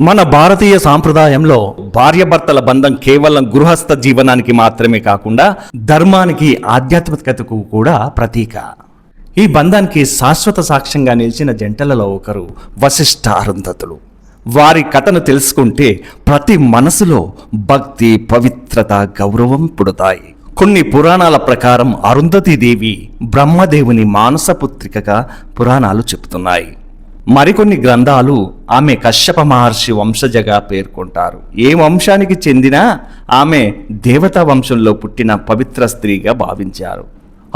మన భారతీయ సాంప్రదాయంలో భార్యభర్తల బంధం కేవలం గృహస్థ జీవనానికి మాత్రమే కాకుండా ధర్మానికి ఆధ్యాత్మికతకు కూడా ప్రతీక. ఈ బంధానికి శాశ్వత సాక్ష్యంగా నిలిచిన జంటలలో ఒకరు వశిష్ఠ అరుంధతులు. వారి కథను తెలుసుకుంటే ప్రతి మనసులో భక్తి పవిత్రత గౌరవం పుడతాయి. కొన్ని పురాణాల ప్రకారం అరుంధతి దేవి బ్రహ్మదేవుని మానసపుత్రికగా పురాణాలు చెబుతున్నాయి. మరికొన్ని గ్రంథాలు ఆమె కశ్యప మహర్షి వంశజగా పేర్కొంటారు. ఏ వంశానికి చెందినా ఆమె దేవతా వంశంలో పుట్టిన పవిత్ర స్త్రీగా భావించారు.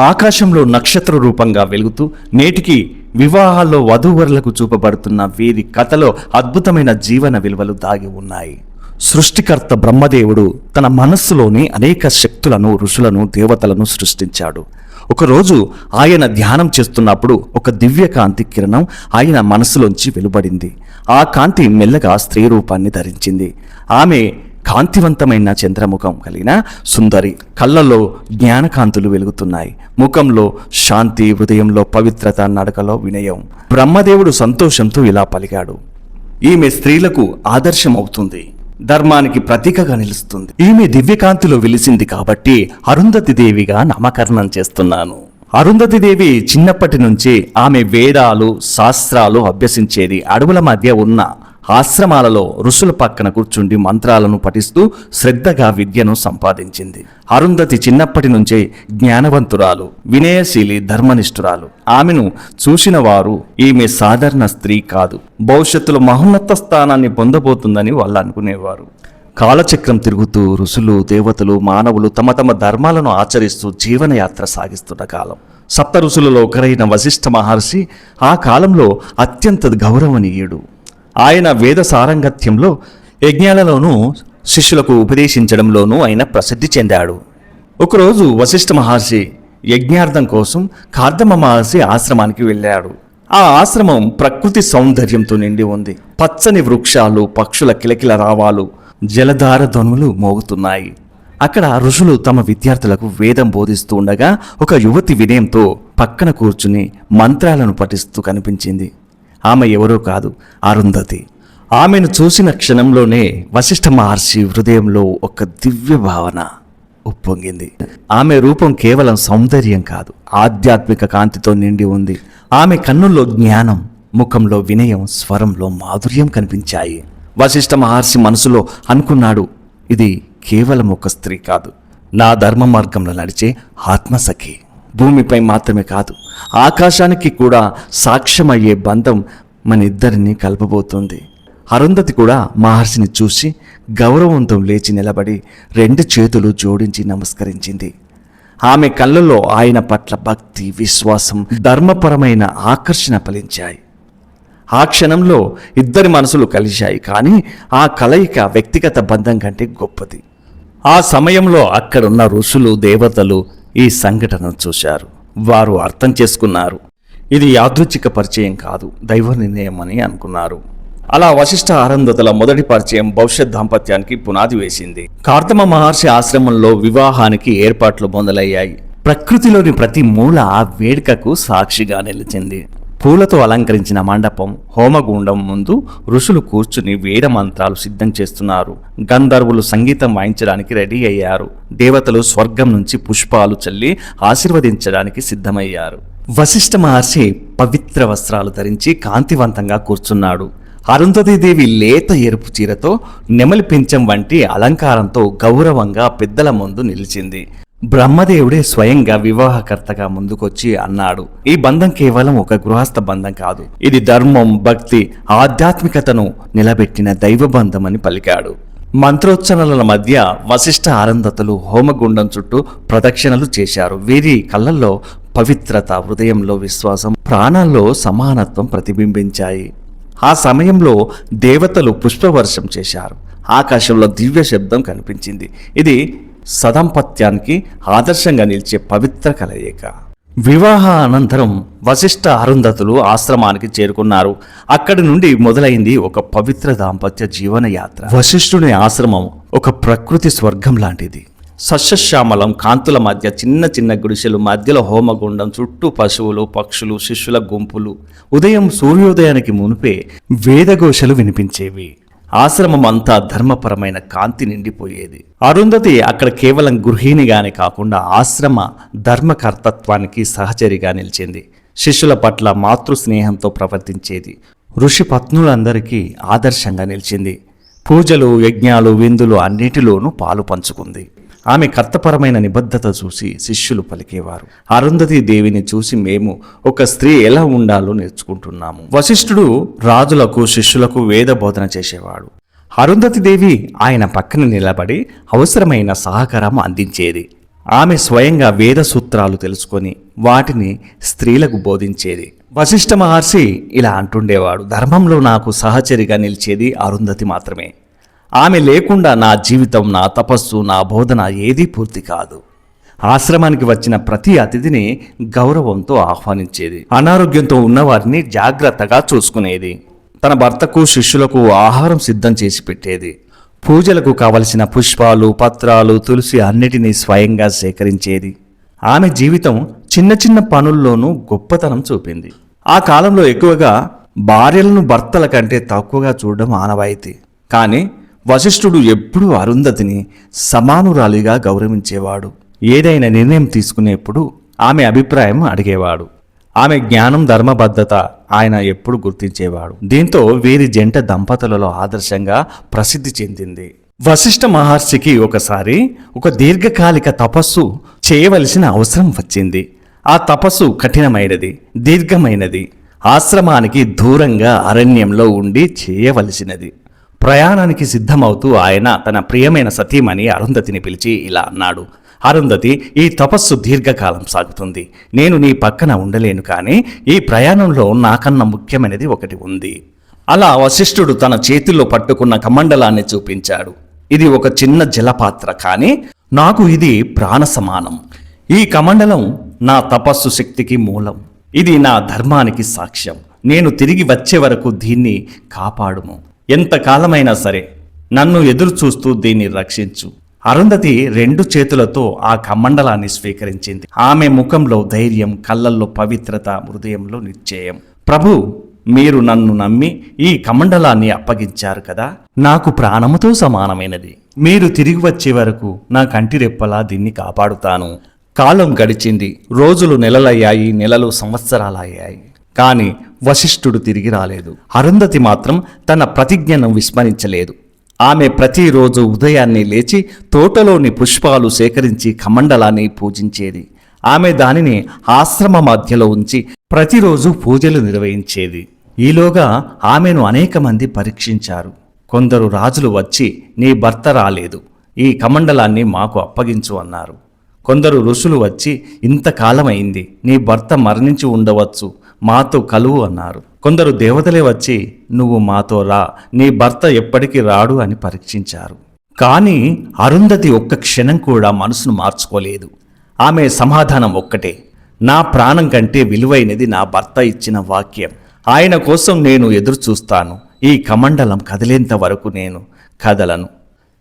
ఆకాశంలో నక్షత్ర రూపంగా వెలుగుతూ నేటికి వివాహాల్లో వధూవరులకు చూపబడుతున్న వీరి కథలో అద్భుతమైన జీవన విలువలు దాగి ఉన్నాయి. సృష్టికర్త బ్రహ్మదేవుడు తన మనస్సులోని అనేక శక్తులను ఋషులను దేవతలను సృష్టించాడు. ఒకరోజు ఆయన ధ్యానం చేస్తున్నప్పుడు ఒక దివ్య కాంతి కిరణం ఆయన మనసులోంచి వెలువడింది. ఆ కాంతి మెల్లగా స్త్రీ రూపాన్ని ధరించింది. ఆమె కాంతివంతమైన చంద్రముఖం కలిగిన సుందరి కళ్ళల్లో జ్ఞానకాంతులు వెలుగుతున్నాయి. ముఖంలో శాంతి హృదయంలో పవిత్రత నడకలో వినయం. బ్రహ్మదేవుడు సంతోషంతో ఇలా పలికాడు. ఈమె స్త్రీలకు ఆదర్శం అవుతుంది ధర్మానికి ప్రతీకగా నిలుస్తుంది. ఈమె దివ్యకాంతిలో వెలిసింది కాబట్టి అరుంధతి దేవిగా నామకరణం చేస్తున్నాను. అరుంధతి దేవి చిన్నప్పటి నుంచి ఆమె వేదాలు శాస్త్రాలు అభ్యసించేది అడవుల మధ్య ఉన్న ఆశ్రమాలలో ఋషుల పక్కన కూర్చుండి మంత్రాలను పఠిస్తూ శ్రద్ధగా విద్యను సంపాదించింది. అరుంధతి చిన్నప్పటి నుంచే జ్ఞానవంతురాలు వినయశీలి ధర్మనిష్ఠురాలు. ఆమెను చూసిన వారు ఈమె సాధారణ స్త్రీ కాదు. భవిష్యత్తులో మహోన్నత స్థానాన్ని పొందబోతుందని వాళ్ళు అనుకునేవారు. కాలచక్రం తిరుగుతూ ఋషులు దేవతలు మానవులు తమ తమ ధర్మాలను ఆచరిస్తూ జీవనయాత్ర సాగిస్తున్న కాలం. సప్త ఋషులలో ఒకరైన వశిష్ఠ మహర్షి ఆ కాలంలో అత్యంత గౌరవనీయుడు. ఆయన వేద సారంగత్యంలో యజ్ఞాలలోనూ శిష్యులకు ఉపదేశించడంలోనూ ఆయన ప్రసిద్ధి చెందాడు. ఒకరోజు వశిష్ఠ మహర్షి యజ్ఞార్థం కోసం కార్దమ మహర్షి ఆశ్రమానికి వెళ్ళాడు. ఆ ఆశ్రమం ప్రకృతి సౌందర్యంతో నిండి ఉంది. పచ్చని వృక్షాలు పక్షుల కిలకిల రావాలు జలధార ధ్వనులు మోగుతున్నాయి. అక్కడ ఋషులు తమ విద్యార్థులకు వేదం బోధిస్తూ ఉండగా ఒక యువతి వినయంతో పక్కన కూర్చుని మంత్రాలను పఠిస్తూ కనిపించింది. ఆమె ఎవరో కాదు అరుంధతి. ఆమెను చూసిన క్షణంలోనే వశిష్ఠ మహర్షి హృదయంలో ఒక దివ్య భావన ఉప్పొంగింది. ఆమె రూపం కేవలం సౌందర్యం కాదు ఆధ్యాత్మిక కాంతితో నిండి ఉంది. ఆమె కన్నుల్లో జ్ఞానం ముఖంలో వినయం స్వరంలో మాధుర్యం కనిపించాయి. వశిష్ఠ మహర్షి మనసులో అనుకున్నాడు ఇది కేవలం ఒక స్త్రీ కాదు. నా ధర్మ మార్గంలో నడిచే ఆత్మసఖి. భూమిపై మాత్రమే కాదు ఆకాశానికి కూడా సాక్ష్యమయ్యే బంధం మన ఇద్దరిని కలపబోతుంది. అరుంధతి కూడా మహర్షిని చూసి గౌరవంతో లేచి నిలబడి రెండు చేతులు జోడించి నమస్కరించింది. ఆమె కళ్ళలో ఆయన పట్ల భక్తి విశ్వాసం ధర్మపరమైన ఆకర్షణ ఫలించాయి. ఆ క్షణంలో ఇద్దరి మనసులు కలిశాయి కానీ ఆ కలయిక వ్యక్తిగత బంధం కంటే గొప్పది. ఆ సమయంలో అక్కడున్న ఋషులు దేవతలు ఈ సంఘటన చూశారు. వారు అర్థం చేసుకున్నారు. ఇది యాదృచ్ఛిక పరిచయం కాదు దైవ నిర్ణయం అని అనుకున్నారు. అలా వశిష్ఠ ఆరంధతల మొదటి పరిచయం భవిష్యత్ దాంపత్యానికి పునాది వేసింది. కార్తమ మహర్షి ఆశ్రమంలో వివాహానికి ఏర్పాట్లు మొదలయ్యాయి. ప్రకృతిలోని ప్రతి మూల ఆ వేడుకకు సాక్షిగా నిలిచింది. పూలతో అలంకరించిన మండపం హోమగుండం ముందు ఋషులు కూర్చుని వేద మంత్రాలు సిద్ధం చేస్తున్నారు. గంధర్వులు సంగీతం వాయించడానికి రెడీ అయ్యారు. దేవతలు స్వర్గం నుంచి పుష్పాలు చల్లి ఆశీర్వదించడానికి సిద్ధమయ్యారు. వశిష్ఠ మహర్షి పవిత్ర వస్త్రాలు ధరించి కాంతివంతంగా కూర్చున్నాడు. అరుంధతీదేవి లేత ఎరుపు చీరతో నెమలి పించం వంటి అలంకారంతో గౌరవంగా పెద్దల ముందు నిలిచింది. బ్రహ్మదేవుడే స్వయంగా వివాహకర్తగా ముందుకొచ్చి అన్నాడు. ఈ బంధం కేవలం ఒక గృహస్థ బంధం కాదు. ఇది ధర్మం భక్తి ఆధ్యాత్మికతను నిలబెట్టిన దైవ బంధం అని పలికాడు. మంత్రోచ్చరణల మధ్య వశిష్ఠ ఆనందతలు హోమగుండం చుట్టూ ప్రదక్షిణలు చేశారు. వీరి కళ్ళల్లో పవిత్రత హృదయంలో విశ్వాసం ప్రాణాల్లో సమానత్వం ప్రతిబింబించాయి. ఆ సమయంలో దేవతలు పుష్పవర్షం చేశారు. ఆకాశంలో దివ్య శబ్దం కనిపించింది. ఇది సదంపత్యానికి ఆదర్శంగా నిలిచే పవిత్ర కలయిక. వివాహ అనంతరం వశిష్ఠ అరుంధతులు ఆశ్రమానికి చేరుకున్నారు. అక్కడి నుండి మొదలైంది ఒక పవిత్ర దాంపత్య జీవన యాత్ర. వశిష్ఠుని ఆశ్రమం ఒక ప్రకృతి స్వర్గం లాంటిది. సస్యశ్యామలం కాంతుల మధ్య చిన్న చిన్న గుడిసెలు మధ్యలో హోమగుండం చుట్టూ పశువులు పక్షులు శిష్యుల గుంపులు. ఉదయం సూర్యోదయానికి మునిపే వేదఘోషలు వినిపించేవి. ఆశ్రమం అంతా ధర్మపరమైన కాంతి నిండిపోయేది. అరుంధతి అక్కడ కేవలం గృహిణిగానే కాకుండా ఆశ్రమ ధర్మకర్తత్వానికి సహచరిగా నిలిచింది. శిష్యుల పట్ల మాతృ స్నేహంతో ప్రవర్తించేది. ఋషి పత్నులందరికీ ఆదర్శంగా నిలిచింది. పూజలు యజ్ఞాలు విందులు అన్నిటిలోనూ పాలు పంచుకుంది. ఆమె కర్తపరమైన నిబద్ధత చూసి శిష్యులు పలికేవారు. అరుంధతి దేవిని చూసి మేము ఒక స్త్రీ ఎలా ఉండాలో నేర్చుకుంటున్నాము. వశిష్ఠుడు రాజులకు శిష్యులకు వేద బోధన చేసేవాడు. అరుంధతి దేవి ఆయన పక్కన నిలబడి అవసరమైన సహకారం అందించేది. ఆమె స్వయంగా వేద సూత్రాలు తెలుసుకొని వాటిని స్త్రీలకు బోధించేది. వశిష్ఠ మహర్షి ఇలా అంటుండేవాడు ధర్మంలో నాకు సహచరిగా నిలిచేది అరుంధతి మాత్రమే. ఆమె లేకుండా నా జీవితం నా తపస్సు నా బోధన ఏదీ పూర్తి కాదు. ఆశ్రమానికి వచ్చిన ప్రతి అతిథిని గౌరవంతో ఆహ్వానించేది. అనారోగ్యంతో ఉన్నవారిని జాగ్రత్తగా చూసుకునేది. తన భర్తకు శిష్యులకు ఆహారం సిద్ధం చేసి పెట్టేది. పూజలకు కావలసిన పుష్పాలు పత్రాలు తులసి అన్నిటినీ స్వయంగా సేకరించేది. ఆమె జీవితం చిన్న చిన్న పనుల్లోనూ గొప్పతనం చూపింది. ఆ కాలంలో ఎక్కువగా భార్యలను భర్తల కంటే తక్కువగా చూడడం ఆనవాయితీ. కానీ వశిష్ఠుడు ఎప్పుడూ అరుంధతిని సమానురాలిగా గౌరవించేవాడు. ఏదైనా నిర్ణయం తీసుకునేప్పుడు ఆమె అభిప్రాయం అడిగేవాడు. ఆమె జ్ఞానం ధర్మబద్ధత ఆయన ఎప్పుడు గుర్తించేవాడు. దీంతో వీరి జంట దంపతులలో ఆదర్శంగా ప్రసిద్ధి చెందింది. వశిష్ఠ మహర్షికి ఒకసారి ఒక దీర్ఘకాలిక తపస్సు చేయవలసిన అవసరం వచ్చింది. ఆ తపస్సు కఠినమైనది దీర్ఘమైనది. ఆశ్రమానికి దూరంగా అరణ్యంలో ఉండి చేయవలసినది. ప్రయాణానికి సిద్ధమవుతూ ఆయన తన ప్రియమైన సతీమణి అరుంధతిని పిలిచి ఇలా అన్నాడు. అరుంధతి ఈ తపస్సు దీర్ఘకాలం సాగుతుంది. నేను నీ పక్కన ఉండలేను కానీ ఈ ప్రయాణంలో నాకన్నా ముఖ్యమైనది ఒకటి ఉంది అలా వశిష్ఠుడు తన చేతిలో పట్టుకున్న కమండలాన్ని చూపించాడు. ఇది ఒక చిన్న జలపాత్ర కానీ నాకు ఇది ప్రాణ సమానం ఈ కమండలం నా తపస్సు శక్తికి మూలం. ఇది నా ధర్మానికి సాక్ష్యం. నేను తిరిగి వచ్చే వరకు దీన్ని కాపాడుము. ఎంతకాలమైనా సరే నన్ను ఎదురు చూస్తూ దీన్ని రక్షించు. అరుంధతి రెండు చేతులతో ఆ కమండలాన్ని స్వీకరించింది. ఆమె ముఖంలో ధైర్యం కళ్ళల్లో పవిత్రత హృదయంలో నిశ్చయం. ప్రభు మీరు నన్ను నమ్మి ఈ కమండలాన్ని అప్పగించారు కదా? నాకు ప్రాణముతో సమానమైనది. మీరు తిరిగి వచ్చే వరకు నా కంటి రెప్పలా దీన్ని కాపాడుతాను. కాలం గడిచింది రోజులు నెలలయ్యాయి నెలలు సంవత్సరాలయ్యాయి. కానీ వశిష్ఠుడు తిరిగి రాలేదు. అరుంధతి మాత్రం తన ప్రతిజ్ఞను విస్మరించలేదు. ఆమె ప్రతిరోజు ఉదయాన్నే లేచి తోటలోని పుష్పాలు సేకరించి కమండలాన్ని పూజించేది. ఆమె దానిని ఆశ్రమ మధ్యలో ఉంచి ప్రతిరోజు పూజలు నిర్వహించేది. ఈలోగా ఆమెను అనేక మంది పరీక్షించారు. కొందరు రాజులు వచ్చి నీ భర్త రాలేదు. ఈ కమండలాన్ని మాకు అప్పగించు అన్నారు. కొందరు ఋషులు వచ్చి ఇంతకాలమైంది నీ భర్త మరణించి ఉండవచ్చు. మాతో కలువు అన్నారు. కొందరు దేవతలే వచ్చి నువ్వు మాతో రా నీ భర్త ఎప్పటికీ రాడు అని పరీక్షించారు. కానీ అరుంధతి ఒక్క క్షణం కూడా మనసును మార్చుకోలేదు. ఆమె సమాధానం ఒక్కటే. నా ప్రాణం కంటే విలువైనది నా భర్త ఇచ్చిన వాక్యం. ఆయన కోసం నేను ఎదురు చూస్తాను. ఈ కమండలం కదిలేంత వరకు నేను కదలను.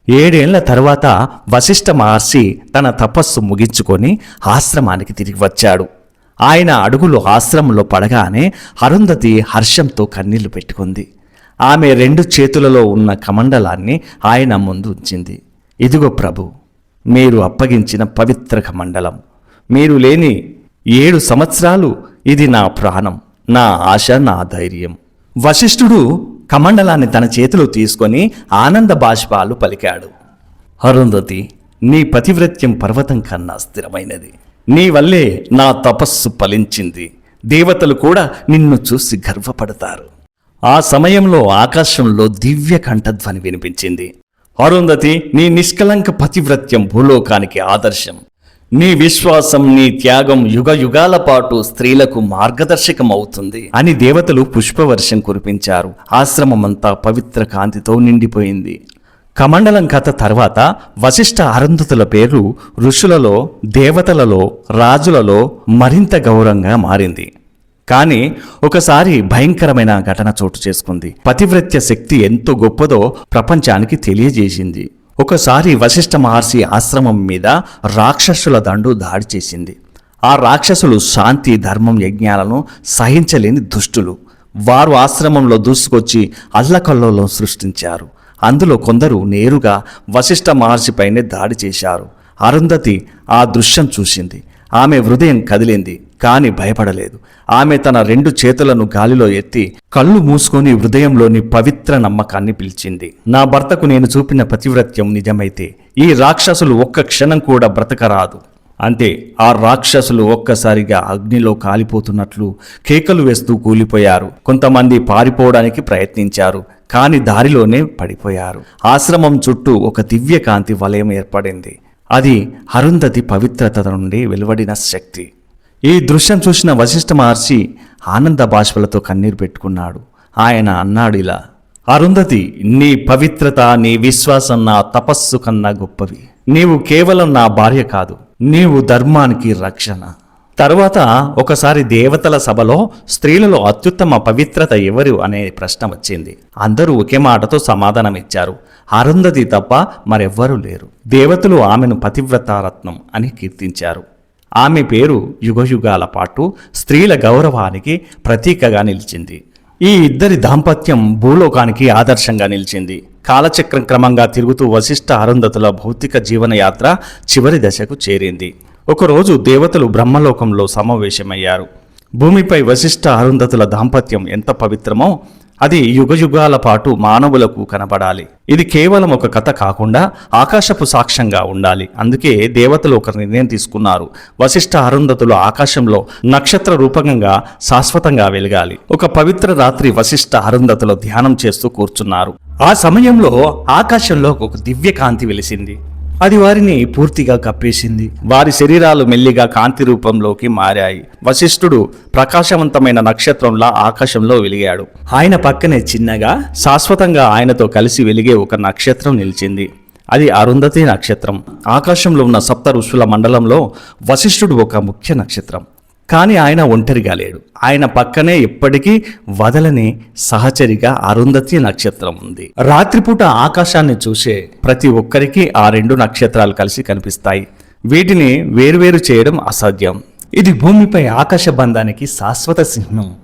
ఏడేళ్ళ తర్వాత వశిష్ఠ మహర్షి తన తపస్సు ముగించుకొని ఆశ్రమానికి తిరిగి వచ్చాడు. ఆయన అడుగులు ఆశ్రమంలో పడగానే అరుంధతి హర్షంతో కన్నీళ్ళు పెట్టుకుంది. ఆమె రెండు చేతులలో ఉన్న కమండలాన్ని ఆయన ముందు ఉంచింది. ఇదిగో ప్రభు మీరు అప్పగించిన పవిత్ర కమండలం. మీరు లేని ఏడు సంవత్సరాలు ఇది నా ప్రాణం నా ఆశ నా ధైర్యం. వశిష్ఠుడు కమండలాన్ని తన చేతిలో తీసుకొని ఆనంద బాష్పాలు పలికాడు. అరుంధతి నీ పతివ్రత్యం పర్వతం కన్నా స్థిరమైనది. నీ వల్లే నా తపస్సు ఫలించింది. దేవతలు కూడా నిన్ను చూసి గర్వపడతారు. ఆ సమయంలో ఆకాశంలో దివ్య కంఠధ్వని వినిపించింది. అరుంధతి నీ నిష్కలంక పతివ్రత్యం భూలోకానికి ఆదర్శం. నీ విశ్వాసం నీ త్యాగం యుగ యుగాల పాటు స్త్రీలకు మార్గదర్శకం అవుతుంది అని దేవతలు పుష్పవర్షం కురిపించారు. ఆశ్రమమంతా పవిత్ర కాంతితో నిండిపోయింది. కమండలం కథ తర్వాత వశిష్ఠ అరుంధతుల పేరు ఋషులలో దేవతలలో రాజులలో మరింత గౌరవంగా మారింది. కానీ ఒకసారి భయంకరమైన ఘటన చోటు చేసుకుంది. పతివ్రత్య శక్తి ఎంతో గొప్పదో ప్రపంచానికి తెలియజేసింది. ఒకసారి వశిష్ఠ మహర్షి ఆశ్రమం మీద రాక్షసుల దండు దాడి చేసింది. ఆ రాక్షసులు శాంతి ధర్మం యజ్ఞాలను సహించలేని దుష్టులు. వారు ఆశ్రమంలో దూసుకొచ్చి అల్లకల్లోలం సృష్టించారు. అందులో కొందరు నేరుగా వశిష్ఠ మహర్షిపైనే దాడి చేశారు. అరుంధతి ఆ దృశ్యం చూసింది. ఆమె హృదయం కదిలింది కాని భయపడలేదు. ఆమె తన రెండు చేతులను గాలిలో ఎత్తి కళ్ళు మూసుకొని హృదయంలోని పవిత్ర నమ్మకాన్ని పిలిచింది. నా భర్తకు నేను చూపిన పతివ్రత్యం నిజమైతే ఈ రాక్షసులు ఒక్క క్షణం కూడా బ్రతకరాదు. అంతే ఆ రాక్షసులు ఒక్కసారిగా అగ్నిలో కాలిపోతున్నట్లు కేకలు వేస్తూ కూలిపోయారు. కొంతమంది పారిపోవడానికి ప్రయత్నించారు కాని దారిలోనే పడిపోయారు. ఆశ్రమం చుట్టూ ఒక దివ్య కాంతి వలయం ఏర్పడింది. అది అరుంధతి పవిత్రత నుండి వెలువడిన శక్తి. ఈ దృశ్యం చూసిన వశిష్ఠ మహర్షి ఆనంద బాష్పలతో కన్నీరు పెట్టుకున్నాడు. ఆయన అన్నాడు ఇలా అరుంధతి నీ పవిత్రత నీ విశ్వాసం నా తపస్సు కన్నా గొప్పవి నీవు కేవలం నా భార్య కాదు నీవు ధర్మానికి రక్షణ. తరువాత ఒకసారి దేవతల సభలో స్త్రీలలో అత్యుత్తమ పవిత్రత ఎవరు అనే ప్రశ్న వచ్చింది. అందరూ ఒకే మాటతో సమాధానమిచ్చారు. అరుంధతి తప్ప మరెవ్వరూ లేరు. దేవతలు ఆమెను పతివ్రతారత్నం అని కీర్తించారు. ఆమె పేరు యుగయుగాల పాటు స్త్రీల గౌరవానికి ప్రతీకగా నిలిచింది. ఈ ఇద్దరి దాంపత్యం భూలోకానికి ఆదర్శంగా నిలిచింది. కాలచక్రం క్రమంగా తిరుగుతూ వశిష్ఠ అరుంధతుల భౌతిక జీవనయాత్ర చివరి దశకు చేరింది. ఒకరోజు దేవతలు బ్రహ్మలోకంలో సమావేశమయ్యారు. భూమిపై వశిష్ఠ అరుంధతుల దాంపత్యం ఎంత పవిత్రమో అది యుగయుగాల పాటు మానవులకు కనబడాలి. ఇది కేవలం ఒక కథ కాకుండా ఆకాశపు సాక్ష్యంగా ఉండాలి. అందుకే దేవతలు ఒక నిర్ణయం తీసుకున్నారు. వశిష్ఠ అరుంధతులు ఆకాశంలో నక్షత్ర రూపకంగా శాశ్వతంగా వెలగాలి. ఒక పవిత్ర రాత్రి వశిష్ఠ అరుంధతులు ధ్యానం చేస్తూ కూర్చున్నారు. ఆ సమయంలో ఆకాశంలో ఒక దివ్య కాంతి వెలిసింది. అది వారిని పూర్తిగా కప్పేసింది. వారి శరీరాలు మెల్లిగా కాంతి రూపంలోకి మారాయి. వశిష్ఠుడు ప్రకాశవంతమైన నక్షత్రంలా ఆకాశంలో వెలిగాడు. ఆయన పక్కనే చిన్నగా శాశ్వతంగా ఆయనతో కలిసి వెలిగే ఒక నక్షత్రం నిలిచింది. అది అరుంధతి నక్షత్రం. ఆకాశంలో ఉన్న సప్త ఋషుల మండలంలో వశిష్ఠుడు ఒక ముఖ్య నక్షత్రం. కానీ ఆయన ఒంటరిగా లేడు. ఆయన పక్కనే ఎప్పటికీ వదలని సహచరిగా అరుంధతి నక్షత్రం ఉంది. రాత్రిపూట ఆకాశాన్ని చూసే ప్రతి ఒక్కరికి ఆ రెండు నక్షత్రాలు కలిసి కనిపిస్తాయి. వీటిని వేరువేరు చేయడం అసాధ్యం. ఇది భూమిపై ఆకాశ బంధానికి శాశ్వత చిహ్నం.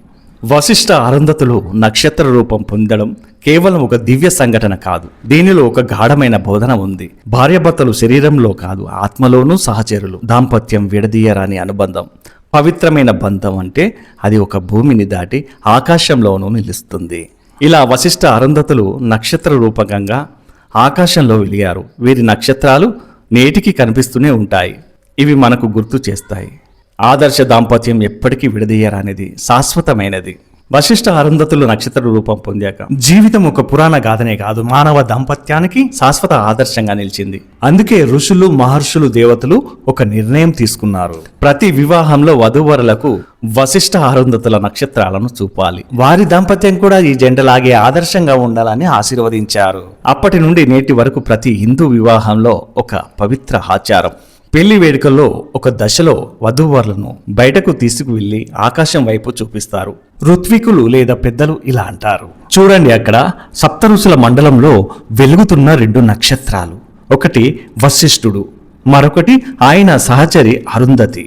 వశిష్ఠ అరుంధతులు నక్షత్ర రూపం పొందడం కేవలం ఒక దివ్య సంఘటన కాదు. దీనిలో ఒక గాఢమైన బోధన ఉంది. భార్యాభర్తలు శరీరంలో కాదు ఆత్మలోనూ సహచరులు. దాంపత్యం విడదీయరాని అనుబంధం. పవిత్రమైన బంధం అంటే అది ఒక భూమిని దాటి ఆకాశంలోనూ నిలుస్తుంది. ఇలా వశిష్ఠ అరుంధతులు నక్షత్ర రూపకంగా ఆకాశంలో వెలిగారు. వీరి నక్షత్రాలు నేటికి కనిపిస్తూనే ఉంటాయి. ఇవి మనకు గుర్తు చేస్తాయి. ఆదర్శ దాంపత్యం ఎప్పటికీ విడదీయరానిది శాశ్వతమైనది. వశిష్ఠ అరుంధతులు నక్షత్ర రూపం పొందాక జీవితం ఒక పురాణ గాథనే కాదు మానవ దాంపత్యానికి శాశ్వత ఆదర్శంగా నిలిచింది. అందుకే ఋషులు మహర్షులు దేవతలు ఒక నిర్ణయం తీసుకున్నారు. ప్రతి వివాహంలో వధూవరులకు వశిష్ఠ అరుంధతుల నక్షత్రాలను చూపాలి. వారి దాంపత్యం కూడా ఈ జెండలాగే ఆదర్శంగా ఉండాలని ఆశీర్వదించారు. అప్పటి నుండి నేటి వరకు ప్రతి హిందూ వివాహంలో ఒక పవిత్ర ఆచారం. పెళ్ళి వేడుకల్లో ఒక దశలో వధూవరులను బయటకు తీసుకువెళ్ళి ఆకాశం వైపు చూపిస్తారు. ఋత్వికులు లేదా పెద్దలు ఇలా అంటారు. చూడండి అక్కడ సప్తరుషుల మండలంలో వెలుగుతున్న రెండు నక్షత్రాలు. ఒకటి వశిష్ఠుడు మరొకటి ఆయన సహచరి అరుంధతి.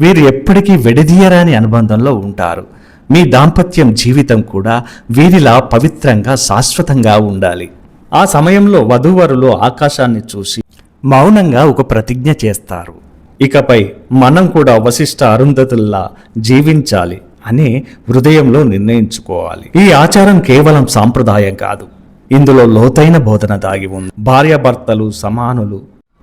వీరు ఎప్పటికీ విడదీయరాని అనుబంధంలో ఉంటారు. మీ దాంపత్యం జీవితం కూడా వీరిలా పవిత్రంగా శాశ్వతంగా ఉండాలి. ఆ సమయంలో వధూవరులు ఆకాశాన్ని చూసి మౌనంగా ఒక ప్రతిజ్ఞ చేస్తారు. ఇకపై మనం కూడా వశిష్ఠ అరుంధతుల్లా జీవించాలి అని హృదయంలో నిర్ణయించుకోవాలి. ఈ ఆచారం కేవలం సాంప్రదాయం కాదు. ఇందులో లోతైన బోధన దాగి ఉంది. భార్యాభర్తలు సమానులు.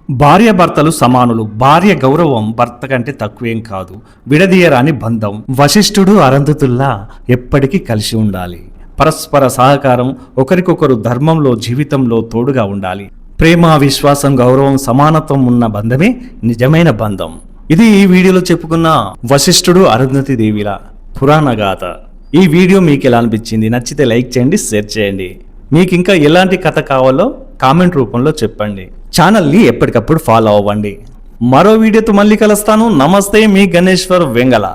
భార్యాభర్తలు సమానులు. భార్య గౌరవం భర్త కంటే తక్కువేం కాదు. విడదీయరాని బంధం. వశిష్ఠుడు అరంధతుల్లా ఎప్పటికీ కలిసి ఉండాలి. పరస్పర సహకారం ఒకరికొకరు ధర్మంలో జీవితంలో తోడుగా ఉండాలి. ప్రేమ విశ్వాసం గౌరవం సమానత్వం ఉన్న బంధమే నిజమైన బంధం. ఇది ఈ వీడియోలో చెప్పుకున్న వశిష్ఠుడు అరుంధతి దేవిల పురాణ గాథ. ఈ వీడియో మీకు ఎలా అనిపించింది? నచ్చితే లైక్ చేయండి షేర్ చేయండి. మీకు ఇంకా ఎలాంటి కథ కావాలో కామెంట్ రూపంలో చెప్పండి. ఛానల్ని ఎప్పటికప్పుడు ఫాలో అవ్వండి. మరో వీడియోతో మళ్ళీ కలుస్తాను. నమస్తే మీ గణేశ్వర్ వెంగళ.